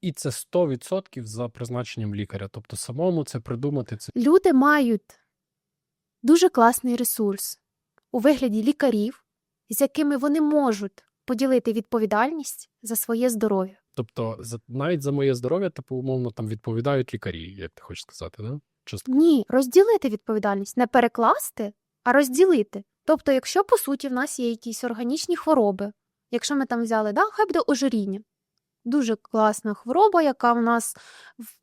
І це 100% за призначенням лікаря. Тобто самому це придумати це Люди мають дуже класний ресурс у вигляді лікарів, з якими вони можуть поділити відповідальність за своє здоров'я. Тобто, за навіть за моє здоров'я, типу, умовно, там відповідають лікарі, як ти хочеш сказати, да? Частково. Ні, розділити відповідальність, не перекласти, а розділити. Тобто, якщо по суті в нас є якісь органічні хвороби, якщо ми там взяли, да, хай буде ожиріння. Дуже класна хвороба, яка в нас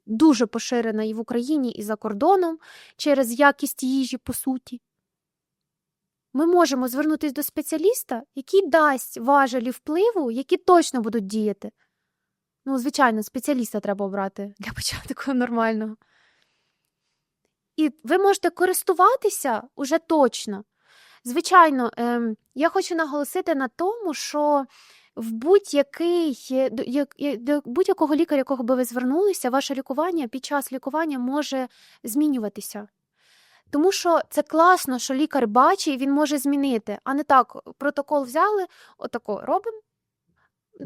дуже поширена і в Україні, і за кордоном через якість їжі, по суті. Ми можемо звернутися до спеціаліста, який дасть важелі впливу, які точно будуть діяти. Ну, звичайно, спеціаліста треба обрати для початку нормального. І ви можете користуватися уже точно. Звичайно, ем, я хочу наголосити на тому, що в будь-який е, до я- до будь-якого лікаря, якого би ви звернулися, ваше лікування під час лікування може змінюватися. Тому що це класно, що лікар бачить, і він може змінити, а не так, протокол взяли, отако робимо.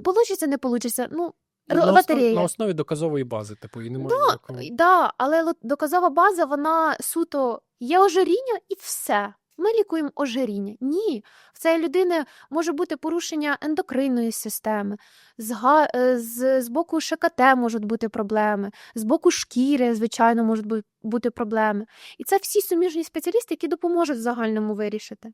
Получиться, не получиться. Ну, на, основі, на основі доказової бази, типу, і не можна ніякого- Й- Да, але доказова база, вона суто є ожиріння і все. Ми лікуємо ожиріння. Ні, в цієї людини може бути порушення ендокринної системи, з, е, з, з боку ШКТ можуть бути проблеми, з боку шкіри, звичайно, можуть бути проблеми. І це всі суміжні спеціалісти, які допоможуть в загальному вирішити.